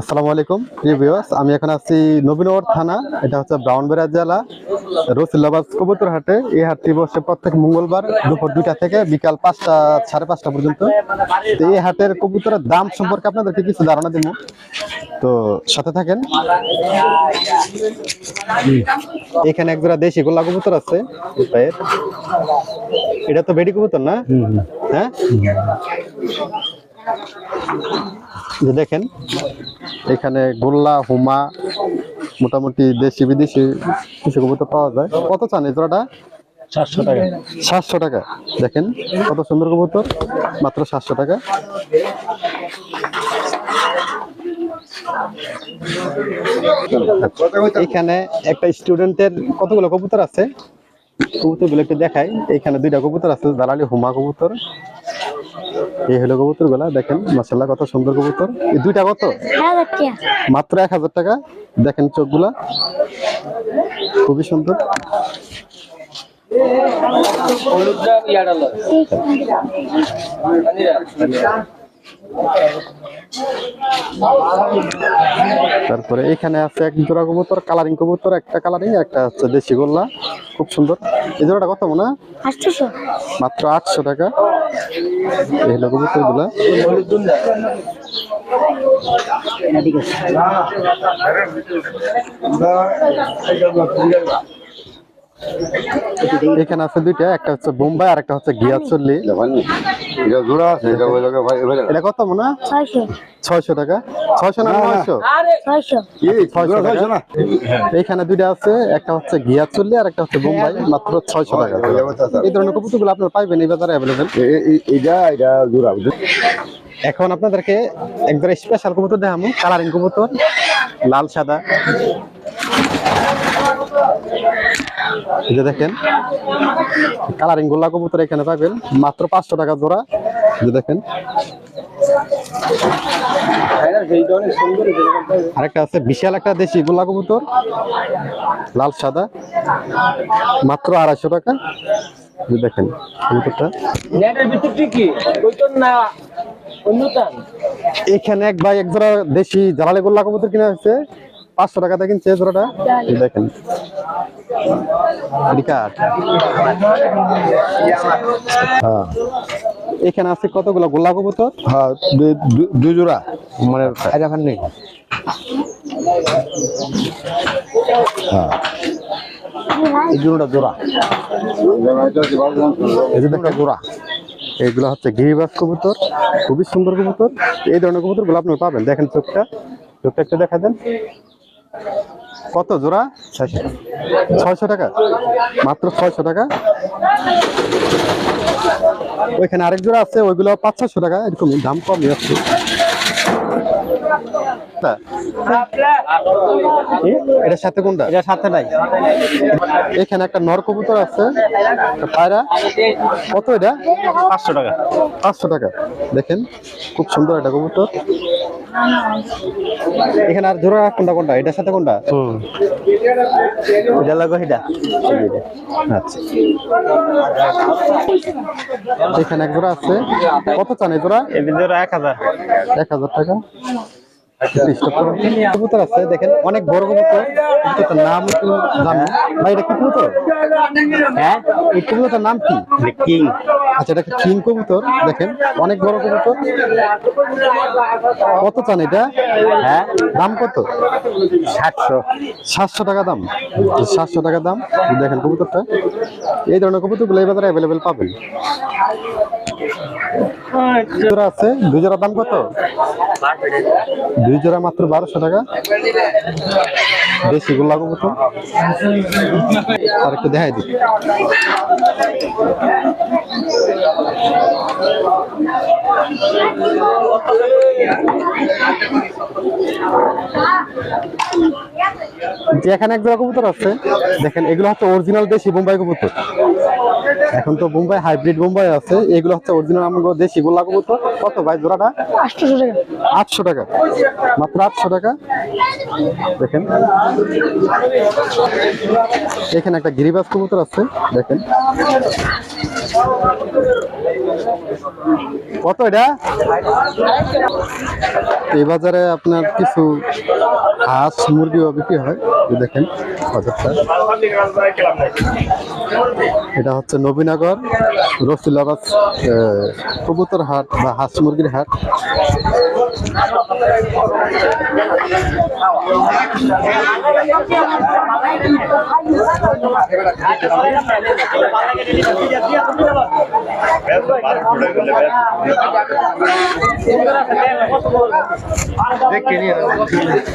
আসসালামু আলাইকুম প্রিয় ভিউয়ার্স। আমি এখন আছি নবীনগর থানা এটা হচ্ছে ব্রাউনবেড়া জেলা রসিল্লাবাদ কবুতর হাটে এই হাটটি বসে প্রত্যেক মঙ্গলবার দুপুর দুইটা থেকে বিকাল পাঁচটা সাড়ে পাঁচটা পর্যন্ত। এই হাটের কবুতরের দাম সম্পর্কে আপনাদেরকে কিছু ধারণা দেবো। তো সাথে থাকেন। এখানে এক জোড়া দেশি গোল্লা কবুতর আছে এটা তো বেডি কবুতর না? হ্যাঁ? যে দেখেন এখানে গোল্লা হুমা মোটামুটি দেশি বিদেশি কিছু কবুতর পাওয়া যায়। কত চান এই জোড়াটা? সাতশো টাকা। সাতশো টাকা। দেখেন কত সুন্দর কবুতর মাত্র সাতশো টাকা। এখানে একটা স্টুডেন্টের কতগুলো কবুতর আছে? কবুতরগুলো একটু দেখাই। এখানে দুইটা কবুতর আছে দালালি হুমা কবুতর। এই হলো কবুতরগুলা দেখেন মাসাল্লাহ কত সুন্দর কবুতর। এই দুইটা কত? হ্যাঁ মাত্র এক হাজার টাকা। দেখেন চোখগুলা। খুবই সুন্দর। তারপরে এখানে আছে এক জোড়া কবুতর কালারিং কবুতর একটা কালারিং একটা হচ্ছে দেশি গোল্লা। খুব সুন্দর। এই জোড়াটা কত মনে মাত্র আটশো টাকা। হলো কবুতরগুলা? এখানে আছে দুইটা একটা হচ্ছে বোম্বাই আর একটা হচ্ছে গিয়াচল্লি। এটা জোড়া আছে এটা ওই লোকে ভাই ভাই এটা কত মনে ছয়শো। ছয়শো টাকা। ছয়শো না নয়শো? ছয়শো। এই ছয়শো জোড়া টাকা। ছয়শো না? এইখানে দুইটা আছে একটা হচ্ছে গিয়াচল্লি আর একটা হচ্ছে বোম্বাই মাত্র ছয়শো টাকা। ওই এই ধরনের কবুতরগুলো আপনার পাইবেন এই বাজারে এটা জোড়া এখন আপনাদেরকে একবার স্পেশাল কবুতর দেখাবো কালারিং কবুতর লাল সাদা। যে দেখেন কালারিং গোল্লা কবুতর এখানে পাবেন মাত্র পাঁচশো টাকা জোড়া। যে দেখেন। আরেকটা আছে বিশাল একটা দেশি গোল্লা কবুতর লাল সাদা মাত্র আড়াইশো টাকা। যে দেখেন কবুতরটা। এখানে এক ভাই এক জোড়া দেশি জালালে গোল্লা কবুতর কিনা হয়েছে পাঁচশো টাকা দেখেন এই জোড়াটা। দেখেন। হ্যাঁ। এখানে আছে কতগুলো? গোল্লা কবুতর? হ্যাঁ দুই জোড়া। মানে এটা খান নেই হ্যাঁ। এই জোড়া। এই জোড়া। এগুলো হচ্ছে গিরিবাস কবুতর খুবই সুন্দর কবুতর। এই ধরনের কবুতর আপনি পাবেন। দেখেন চোখটা। চোখটা একটু দেখা দেন। কত জোড়া? ছয়শো। ছয়শো টাকা। মাত্র ছয়শো টাকা। ওইখানে আরেক জোড়া আছে ওইগুলো পাঁচ ছয়শো টাকা এরকমই দাম কমই আছে তা, এ, সাথে কোনটা? এটা সাথে নাই। এখানে একটা নর কবুতর আছে পায়রা। কত এটা? পাঁচশো টাকা। পাঁচশো টাকা। দেখেন খুব সুন্দর একটা কবুতর। এখানে আর জোড়া কোনটা কোনটা? এটার সাথে কোনটা? হুম। এটা লাগো এটা আচ্ছা। এখানে এক জোড়া আছে। কত চান এই জোড়া? এর ভিতরে এক হাজার। এক হাজার টাকা। কবুতর আছে দেখেন অনেক বড় কবুতর। কবুতরটার নাম একটু জানো। ভাই এটা কি কবুতর? হ্যাঁ। এই কবুতরটার নাম কি? কিং। আচ্ছা এটা কিং কবুতর? দেখেন অনেক বড় কবুতর। কত চান এটা? হ্যাঁ। দাম কত? সাতশো। সাতশো টাকা দাম। সাতশো টাকা দাম। দেখেন কবুতরটা। এই ধরনের কবুতরগুলো এই বাজারে অ্যাভেলেবেল পাবেন। আছে? দুই জোড়ার দাম কত? দুই জোড়া মাত্র বারোশো টাকা। দেশি গোল্লা কবুতর। আর একটু দেখাই যে এখানে এক জোড়া কবুতর আছে। দেখেন, এগুলো হচ্ছে অরিজিনাল দেশি বোম্বাই কবুতর। এখন তো বোম্বাই হাইব্রিড বোম্বাই আছে। এগুলো হচ্ছে অরিজিনাল আমাদের দেশি গোল্লা কবুতর। কত ভাই জোড়াটা? আটশোশো টাকা। আটশো টাকা। মাত্র আটশো টাকা? দেখেন। এখানে একটা গিরিবাজ কবুতর আছে দেখেন। কত এটা? এই বাজারে আপনার কিছু হাঁস মুরগিও বিক্রি হয় দেখেন। এটা হচ্ছে নবীনগর রসুলাবাদ কবুতর হাট বা হাঁস মুরগির হাট।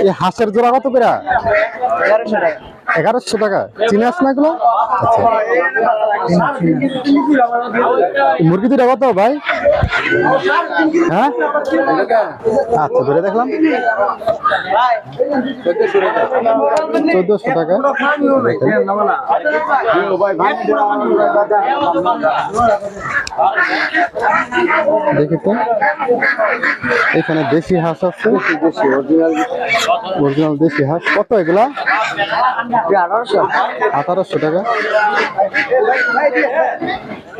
এই হাঁসের জোড়া কত করে? এগারোশো টাকা চিনে আস না এগুলো আচ্ছা মুরগি দুটা কত ভাই হ্যাঁ আচ্ছা ধরে দেখলাম চোদ্দশো টাকা দেখি তো। এখানে দেশি হাঁস আছে। অরিজিনাল দেশি হাঁস। কত এগুলা? আঠারোশো টাকা।